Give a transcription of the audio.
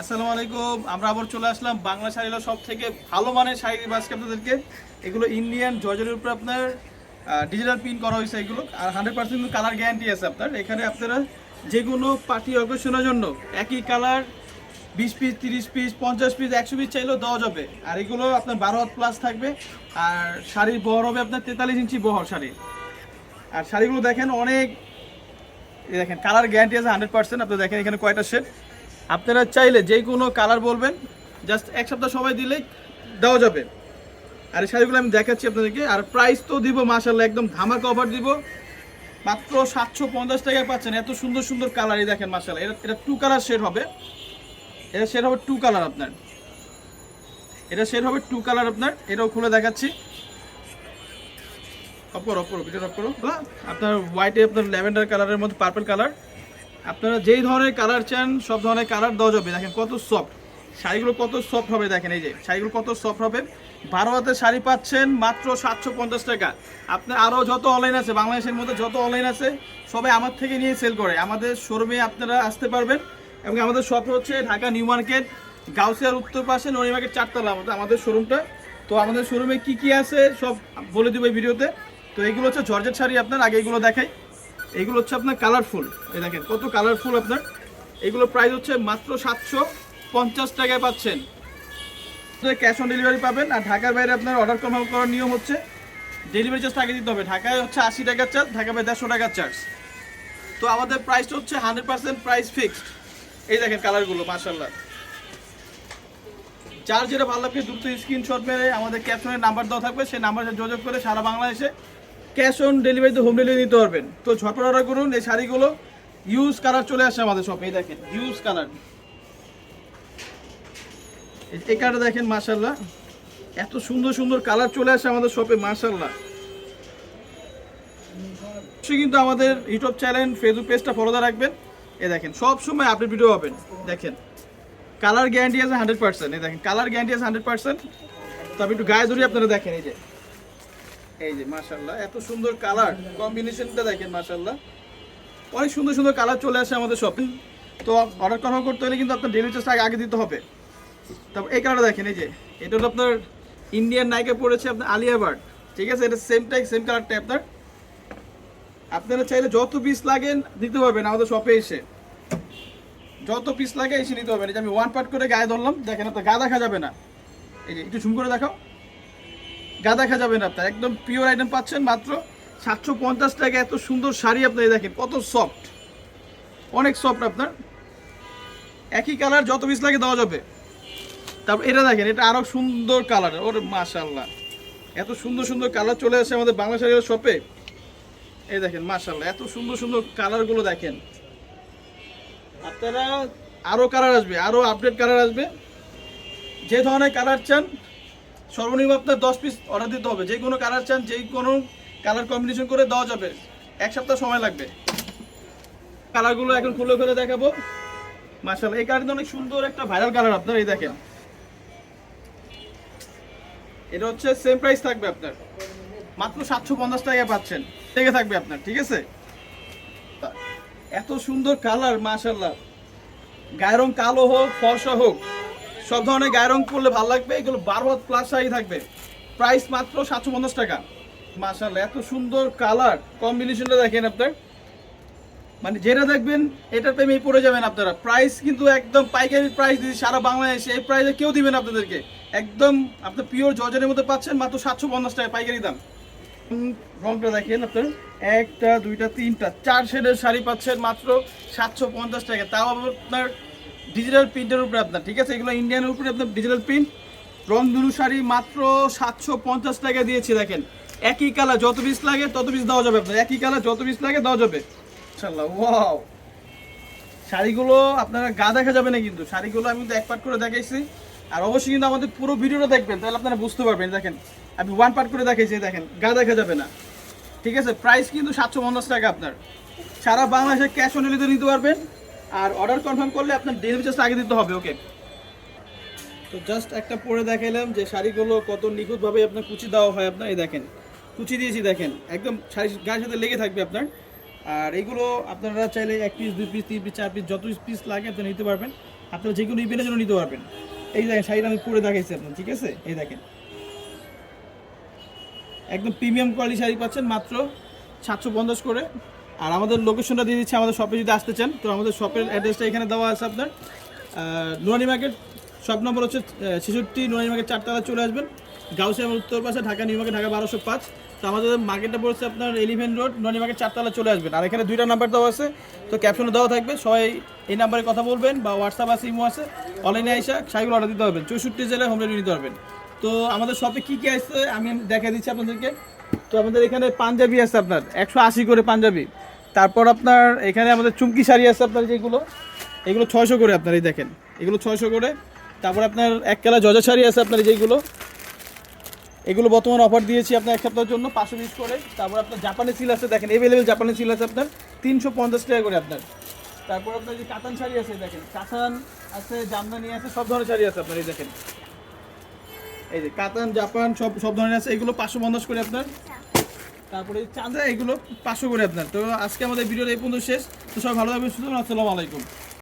আসসালামু আলাইকুম, আমরা আবার চলে আসলাম বাংলা শাড়িগুলো সব থেকে ভালো মানের শাড়ি আজকে আপনাদেরকে। এগুলো ইন্ডিয়ান জর্জের উপরে আপনার ডিজিটাল প্রিন্ট করা হয়েছে এগুলো, আর হান্ড্রেড পার্সেন্ট কালার গ্যারান্টি আছে আপনার। এখানে আপনারা যে কোনো পার্টি অকেশনের জন্য একই কালার বিশ পিস তিরিশ পিস পঞ্চাশ পিস একশো পিস চাইলেও দেওয়া যাবে। আর এগুলো আপনার বারো হাত প্লাস থাকবে, আর শাড়ির বহর হবে আপনার তেতাল্লিশ ইঞ্চি বহর শাড়ি। আর শাড়িগুলো দেখেন অনেক দেখেন কালার গ্যারান্টি আছে হান্ড্রেড পার্সেন্ট আপনি দেখেন এখানে কয়টা সেট আপনারা চাইলে যে কোনো কালার বলবেন জাস্ট এক সপ্তাহ সময় দিলেই দেওয়া যাবে। আর এই শাড়িগুলো আমি দেখাচ্ছি আপনাদেরকে। আর প্রাইস তো দিব মাসাল্লাহ একদম ধামাকা অফার দিব। মাত্র সাতশো পঞ্চাশ টাকায় পাচ্ছেন। এত সুন্দর সুন্দর কালারই দেখেন মাসাল্লাহ এটা এটা টু কালার শেড হবে। এটা শেড হবে টু কালার আপনার। এটা শেড হবে টু কালার আপনার। এটাও খুলে দেখাচ্ছি। অপর করো হ্যাঁ, আপনার হোয়াইটে আপনার ল্যাভেন্ডার কালারের মধ্যে পার্পল কালার আপনারা যেই ধরনের কালার চান, সব ধরনের কালার দেওয়া যাবে। দেখেন কত সফট শাড়িগুলো কত সফট হবে, দেখেন এই যে, শাড়িগুলো কত সফট হবে। বারো হাতের শাড়ি পাচ্ছেন মাত্র সাতশো পঞ্চাশ টাকা। আপনার আরও যত অনলাইন আছে, বাংলাদেশের মধ্যে যত অনলাইন আছে, সবাই আমার থেকে নিয়ে সেল করে। আমাদের শোরুমে আপনারা আসতে পারবেন। এবং আমাদের শপ হচ্ছে ঢাকা নিউ মার্কেট, গাউসিয়ার উত্তর পাশে নড়ি মার্কেট চারতলা আমাদের আমাদের শোরুমটা তো আমাদের শোরুমে কি কি আছে, সব বলে দেবো ভিডিওতে। তো এইগুলো হচ্ছে জর্জেট শাড়ি, আপনার আগে এগুলো দেখাই। এইগুলো হচ্ছে আপনার কালারফুল এই দেখেন, কত কালারফুল আপনার। এগুলো প্রাইস হচ্ছে মাত্র সাতশো পঞ্চাশ টাকায় পাচ্ছেন। ক্যাশ অন ডেলিভারি পাবেন, আর ঢাকার বাইরে আপনার অর্ডার কনফার্ম করার নিয়ম হচ্ছে ডেলিভারি চার্জ আগে দিতে হবে। ঢাকায় হচ্ছে আশি টাকার চার্জ ঢাকা বাইরে দেড়শো টাকার চার্জ তো আমাদের প্রাইসটা হচ্ছে হান্ড্রেড পার্সেন্ট প্রাইস ফিক্সড এই দেখেন কালারগুলো মার্শাল্লাহ যার যেটা ভালো লাগবে দ্রুত স্ক্রিনশট মেরে আমাদের ক্যাপশনের নাম্বার দেওয়া থাকবে। সেই নাম্বারে যোগাযোগ করে সারা বাংলাদেশে ক্যাশ অন ডেলিভারিতে হোম ডেলিভারি নিতে পারবেন। তো ঝটপট অর্ডার করুন, এই শাড়িগুলো ইউজ কালার চলে আসে আমাদের শপে এই দেখেন ইউজ কালার এই কালারটা দেখেন মাশাল্লাহ এত সুন্দর সুন্দর কালার চলে আসে আমাদের শপে মাশাল্লাহ অবশ্যই কিন্তু আমাদের ইউটিউব চ্যানেল ফেসবুক পেজটা ফলো রাখবেন। এ দেখেন, সব সময় আপডেট ভিডিও পাবেন। দেখেন কালার গ্যারান্টি আছে হান্ড্রেড পার্সেন্ট এই দেখেন কালার গ্যারান্টি আছে হান্ড্রেড পার্সেন্ট তবে একটু গায়ে ধরে, আপনারা দেখেন, এই যে। এই যে মাশাল্লাহ এত সুন্দর কালার, কম্বিনেশনটা দেখেন মাশাল্লাহ অনেক সুন্দর সুন্দর কালার চলে আসে আমাদের শপিং। তো অর্ডার কনফার্ম করতে হলে কিন্তু আপনার ডেলিভারি চার্জ আগে দিতে হবে। তারপর এই কালারটা দেখেন, এই যে, এটা হলো আপনার ইন্ডিয়ান নাইকে পড়েছে আপনার আলিয়া ঠিক আছে? এটা সেম টাইপ সেম কালারটা আপনার। আপনারা চাইলে যত পিস লাগেন দিতে পারবেন আমাদের শপে এসে। যত পিস লাগে এসে নিতে পারবেন। এই যে আমি ওয়ান পার্ট করে গায়ে ধরলাম। দেখেন আপনার গা দেখা যাবে না। এই যে, একটু ঝুম করে দেখাও। গা দেখা যাবে না আপনার, একদম পিওর আইটেম পাচ্ছেন মাত্র সাতশো পঞ্চাশ টাকা। এত সুন্দর শাড়ি আপনি দেখেন, কত সফট অনেক সফট আপনার। একই কালার যত পিস লাগে দেওয়া যাবে। তারপর এটা দেখেন, এটা আরও সুন্দর কালার ওর মাশাল্লাহ এত সুন্দর সুন্দর কালার চলে আসে আমাদের বাংলা শাড়ির শপে এই দেখেন মাশাল্লাহ এত সুন্দর সুন্দর কালারগুলো দেখেন। আপনারা আরও কালার আসবে আরও আপডেট কালার আসবে। যে ধরনের কালার চান সর্বনিম্ন আপনার দশ পিস অর্ডার দিতে হবে। যে কোনো কালার চান, যে কোনো কালার কম্বিনেশন করে দেওয়া যাবে। এক সপ্তাহ সময় লাগবে। কালারগুলো এখন খুলে খুলে দেখাবো। মাশাল্লাহ এই কালারটা অনেক সুন্দর একটা ভাইরাল কালার আপনার, এই দেখেন। এটা হচ্ছে সেম প্রাইস থাকবে আপনার। মাত্র সাতশো পঞ্চাশ টাকা পাচ্ছেন। থেকে থাকবে আপনার, ঠিক আছে? এত সুন্দর কালার মাশাল্লাহ গায়ের রং কালো হোক, ফর্সা হোক সব ধরনের গায়ে রং করলে ভালো লাগবে, এগুলো বারো হাত প্লাস শাড়ি থাকবে। প্রাইস মাত্র সাতশো পঞ্চাশ টাকা। মাশাল্লাহ এত সুন্দর কালার কম্বিনেশনটা দেখেন আপনার। মানে যেটা দেখবেন, এটার প্রেমে পড়ে যাবেন আপনারা। প্রাইস কিন্তু একদম পাইকারি প্রাইস দিচ্ছি সারা বাংলাদেশে। এই প্রাইসে কেউ দিবেন আপনাদেরকে। একদম আপনার পিওর জর্জের মধ্যে পাচ্ছেন মাত্র সাতশো পঞ্চাশ টাকা পাইকারি দাম। রংটা দেখেন আপনার। একটা, দুইটা, তিনটা, চার শেডের শাড়ি পাচ্ছেন মাত্র সাতশো পঞ্চাশ টাকা। তাও আপনার ডিজিটাল প্রিন্টের উপরে আপনার, ঠিক আছে? এগুলো ইন্ডিয়ানের উপরে আপনার ডিজিটাল প্রিন্ট রং শাড়ি মাত্র সাতশো পঞ্চাশ টাকা দিয়েছি, দেখেন। একই কালার যত পিস লাগে, তত পিস দেওয়া যাবে আপনার। একই কালার যত পিস লাগে, দেওয়া যাবে। ওয়াও শাড়িগুলো আপনারা গা দেখা যাবে না কিন্তু। শাড়িগুলো আমি কিন্তু এক পার্ট করে দেখাইছি। আর অবশ্যই কিন্তু আমাদের পুরো ভিডিওটা দেখবেন, তাহলে আপনারা বুঝতে পারবেন, দেখেন। আমি ওয়ান পার্ট করে দেখাইছি, দেখেন, গা দেখা যাবে না। ঠিক আছে? প্রাইস কিন্তু সাতশো পঞ্চাশ টাকা আপনার। সারা বাংলাদেশে ক্যাশ অন ডেলিভারি নিতে পারবেন। আর অর্ডার কনফার্ম করলে আপনার ডেলিভারি চার্জ আগে দিতে হবে ওকে তো জাস্ট একটা পরে দেখাইলাম যে শাড়িগুলো কত নিখুঁতভাবে আপনার কুচি দেওয়া হয় আপনার, এই দেখেন, কুচি দিয়েছি, দেখেন, একদম শাড়ি গায়ের সাথে লেগে থাকবে আপনার। আর এগুলো আপনারা চাইলে এক পিস দুই পিস তিন পিস চার পিস যত পিস লাগে আপনি নিতে পারবেন। আপনারা যে কোনো ইভেন্টের জন্য নিতে পারবেন। এই দেখেন, শাড়িটা আমি পরে দেখাইছি আপনার, ঠিক আছে? এই দেখেন। একদম প্রিমিয়াম কোয়ালিটি শাড়ি পাচ্ছেন, মাত্র সাতশো পঞ্চাশ করে। আর আমাদের লোকেশনটা দিয়ে দিচ্ছি, আমাদের শপে যদি আসতে চান, তো আমাদের শপের অ্যাড্রেসটা এখানে দেওয়া আছে আপনার। নোয়ানি মার্কেট শপ নম্বর হচ্ছে ছেষট্টি নোয়ানি মার্কেট চারতলা চলে আসবেন। গাউসিয়া উত্তর পাশে ঢাকা নিউ মার্কেট ঢাকা বারোশো পাঁচ। তো আমাদের মার্কেটটা পড়ছে আপনার এলিভেন রোড নোয়ানি মার্কেট চারতলা চলে আসবেন। আর এখানে দুইটা নাম্বার দেওয়া আছে, তো ক্যাপশনে দেওয়া থাকবে। সবাই এই নাম্বারে কথা বলবেন বা হোয়াটসঅ্যাপ আছে, ইমো আছে। অনলাইনে আইসা শাড়িগুলো অর্ডার দিতে পারবেন। চৌষট্টি জেলায় হোম ডেলিভারি নিতে পারবেন। তো আমাদের শপে কী কী আসছে আমি দেখা দিচ্ছি আপনাদেরকে। তো আমাদের এখানে পাঞ্জাবি আছে আপনার, একশো আশি করে পাঞ্জাবি। তারপর আপনার এখানে আমাদের চুমকি শাড়ি আছে আপনার যেগুলো, এগুলো ছয়শো করে আপনার, এই দেখেন, এগুলো ছয়শো করে। তারপর আপনার এক কেলা জজা শাড়ি আছে আপনার যেগুলো, এগুলো বর্তমান অফার দিয়েছি আপনার এক সপ্তাহের জন্য, পাঁচশো পিস করে। তারপর আপনার জাপানি সিল আছে, দেখেন এভেলেবেল জাপানি সিল আছে আপনার, তিনশো পঞ্চাশ টাকা করে আপনার। তারপর আপনার যে কাতান শাড়ি আছে, দেখেন, কাতান আছে, জামদানি আছে, সব ধরনের শাড়ি আছে আপনার, এই দেখেন। এই যে কাতান, জাপান, সব সব ধরনের আছে, এগুলো পাঁচশো পঞ্চাশ করে আপনার। তারপরে চাঁদা, এগুলো পাঁচশো করে আপনার। তো আজকে আমাদের ভিডিওটা এই পর্যন্ত শেষ। তো সবাই ভালো থাকবেন সুতরাং আসসালামু আলাইকুম।